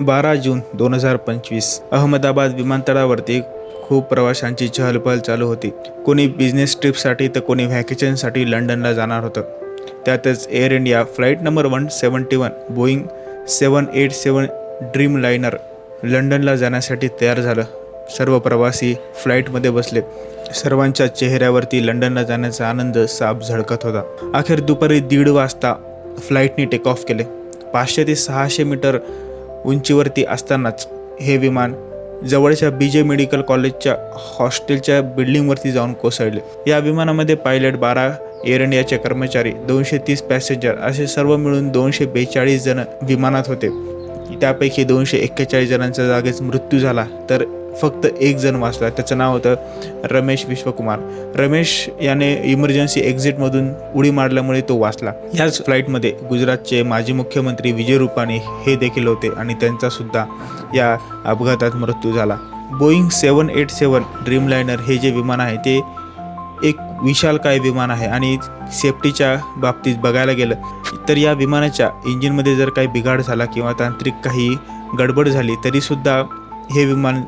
बारा जून दोन हजार पंचवीस अहमदाबाद विमानतळावरती खूप प्रवाशांची चहलपहल चालू होती. कोणी बिझनेस ट्रिपसाठी तर कोणी व्हॅकेशनसाठी लंडनला जाणार होतं. त्यातच Air India flight number one seventy one Boeing seven eight seven dreamliner लंडनला जाण्यासाठी तयार झालं. सर्व प्रवासी फ्लाईटमध्ये बसले. सर्वांच्या चेहऱ्यावरती लंडनला जाण्याचा आनंद साफ झळकत होता. अखेर दुपारी दीड वाजता फ्लाईटने टेक ऑफ केले. पाचशे ते सहाशे मीटर उंचीवरती असतानाच हे विमान जवळच्या बी जे मेडिकल कॉलेजच्या हॉस्टेलच्या बिल्डिंगवरती जाऊन कोसळले. या विमानामध्ये पायलट बारा एअर इंडियाचे कर्मचारी दोनशे तीस पॅसेंजर असे सर्व मिळून दोनशे बेचाळीस जण विमानात होते. त्यापैकी दोनशे एक्केचाळीस जणांचा जागेच मृत्यू झाला. तर फक्त एक जण वाचला त्याचं नाव होतं रमेश विश्वकुमार. रमेश याने इमर्जन्सी एक्झिटमधून उडी मारल्यामुळे तो वाचला. याच फ्लाईटमध्ये गुजरातचे माजी मुख्यमंत्री विजय रुपानी हे देखील होते आणि त्यांचासुद्धा या अपघातात मृत्यू झाला. बोईंग सेवन एट सेवन ड्रीमलायनर हे जे विमान आहे ते एक विशालकाय विमान आहे आणि सेफ्टीच्या बाबतीत बघायला गेलं तर या विमानाच्या इंजिनमध्ये जर काही बिघाड झाला किंवा तांत्रिक काही गडबड झाली तरीसुद्धा हे विमान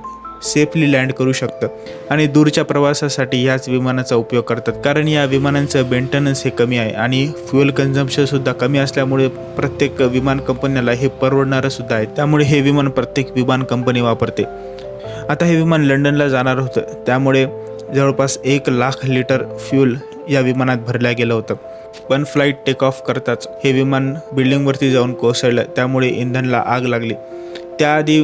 सेफली लँड करू शकतं. आणि दूरच्या प्रवासासाठी ह्याच विमानाचा उपयोग करतात. कारण या विमानांचं मेंटेनन्स हे कमी आहे आणि फ्युएल कन्झम्पशनसुद्धा कमी असल्यामुळे प्रत्येक विमान कंपन्याला हे परवडणारंसुद्धा आहे. त्यामुळे हे विमान प्रत्येक विमान कंपनी वापरते. आता हे विमान लंडनला जाणार होतं. त्यामुळे जवळपास एक लाख लिटर फ्यूल या विमानात भरल्या गेलं होतं. पण फ्लाईट टेक ऑफ करताच हे विमान बिल्डिंगवरती जाऊन कोसळलं. त्यामुळे इंधनला आग लागली. त्याआधी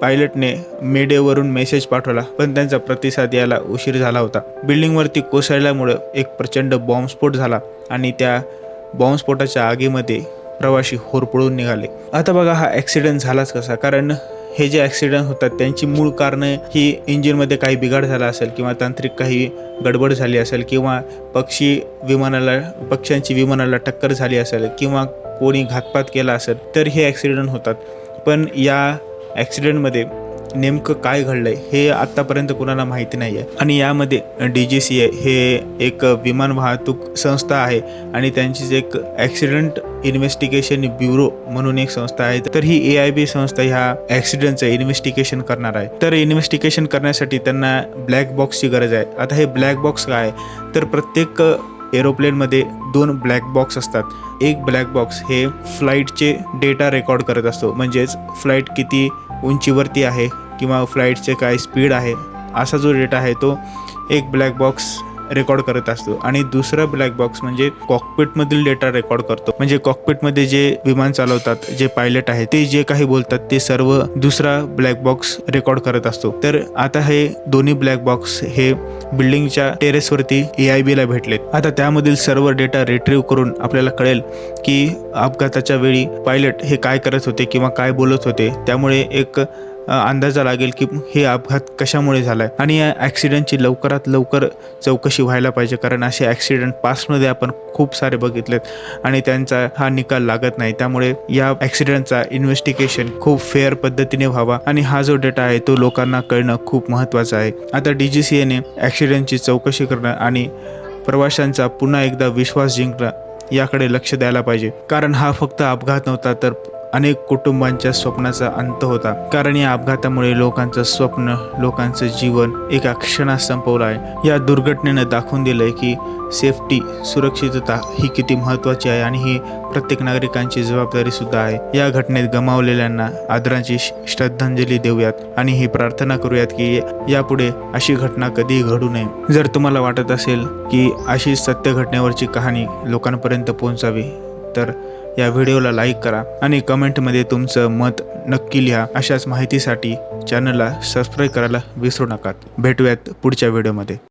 पायलटने मेडेवरून मेसेज पाठवला पण त्यांचा प्रतिसाद यायला उशीर झाला होता. बिल्डिंगवरती कोसळल्यामुळं एक प्रचंड बॉम्बस्फोट झाला आणि त्या बॉम्बस्फोटाच्या आगीमध्ये प्रवासी होरपळून निघाले. आता बघा हा ॲक्सिडेंट झालाच कसा कारण हे जे ॲक्सिडेंट होतात त्यांची मूळ कारणं ही इंजिनमध्ये काही बिघाड झाला असेल किंवा तांत्रिक काही गडबड झाली असेल किंवा पक्षी विमानाला पक्ष्यांची विमानाला टक्कर झाली असेल किंवा कोणी घातपात केला असेल तर हे ॲक्सिडेंट होतात. पण या ॲक्सिडेंटमध्ये नेमकं काय घडलं आहे हे आत्तापर्यंत कुणाला माहिती नाही आहे आणि यामध्ये डी जी सी ए हे एक विमान वाहतूक संस्था आहे आणि त्यांचीच एक ॲक्सिडेंट इन्व्हेस्टिगेशन ब्युरो म्हणून एक संस्था आहे. तर ही ए आय बी संस्था ह्या ॲक्सिडेंटचं इन्व्हेस्टिगेशन करणार आहे. तर इन्व्हेस्टिगेशन करण्यासाठी त्यांना ब्लॅक बॉक्सची गरज आहे. आता हे ब्लॅक बॉक्स काय? आहे तर प्रत्येक एरोप्लेनमध्ये दोन ब्लॅक बॉक्स असतात. एक ब्लॅक बॉक्स हे फ्लाईटचे डेटा रेकॉर्ड करत असतो. म्हणजेच फ्लाईट किती उंचीवरती आहे किंवा फ्लाईटचे काय स्पीड आहे असा जो डेटा आहे तो एक ब्लॅक बॉक्स रेकॉर्ड करत असतो. आणि दुसरा ब्लॅक बॉक्स म्हणजे कॉकपिटमधील डेटा रेकॉर्ड करतो. म्हणजे कॉकपिटमध्ये जे विमान चालवतात जे पायलट आहे ते जे काही बोलतात ते सर्व दुसरा ब्लॅक बॉक्स रेकॉर्ड करत असतो. तर आता हे दोन्ही ब्लॅक बॉक्स हे बिल्डिंगच्या टेरेसवरती ए आय बीला भेटलेत. आता त्यामधील सर्व डेटा रिट्रीव्ह करून आपल्याला कळेल की अपघाताच्या वेळी पायलट हे काय करत होते किंवा काय बोलत होते. त्यामुळे एक अंदाजा लागेल की हे अपघात कशामुळे झाला आहे आणि या ॲक्सिडेंटची लवकरात लवकर चौकशी व्हायला पाहिजे कारण असे ॲक्सिडेंट पास्टमध्ये आपण खूप सारे बघितलेत आणि त्यांचा हा निकाल लागत नाही. त्यामुळे या ॲक्सिडेंटचा इन्व्हेस्टिगेशन खूप फेअर पद्धतीने व्हावा आणि हा जो डेटा आहे तो लोकांना कळणं खूप महत्त्वाचं आहे. आता डी जी सी एने ॲक्सिडेंटची चौकशी करणं आणि प्रवाशांचा पुन्हा एकदा विश्वास जिंकणं याकडे लक्ष द्यायला पाहिजे. कारण हा फक्त अपघात नव्हता तर अनेक कुटुंबांच्या स्वप्नाचा अंत होता. कारण या अपघातामुळे लोकांचं स्वप्न लोकांचं जीवन एका क्षणात संपवलं आहे. या दुर्घटनेनं दाखवून दिलंय की सेफ्टी सुरक्षितता ही किती महत्त्वाची आहे आणि ही प्रत्येक नागरिकांची जबाबदारी सुद्धा आहे. या घटनेत गमावलेल्यांना आदरांची श- श्रद्धांजली देऊयात आणि ही प्रार्थना करूयात की यापुढे अशी घटना कधीही घडू नये. जर तुम्हाला वाटत असेल की अशी सत्य घटनेवरची कहाणी लोकांपर्यंत पोहोचावी तर या व्हिडिओला लाईक करा आणि कमेंटमध्ये तुमचं मत नक्की लिहा. अशाच माहितीसाठी चॅनलला सबस्क्राईब करायला विसरू नका. भेटूयात पुढच्या व्हिडिओमध्ये.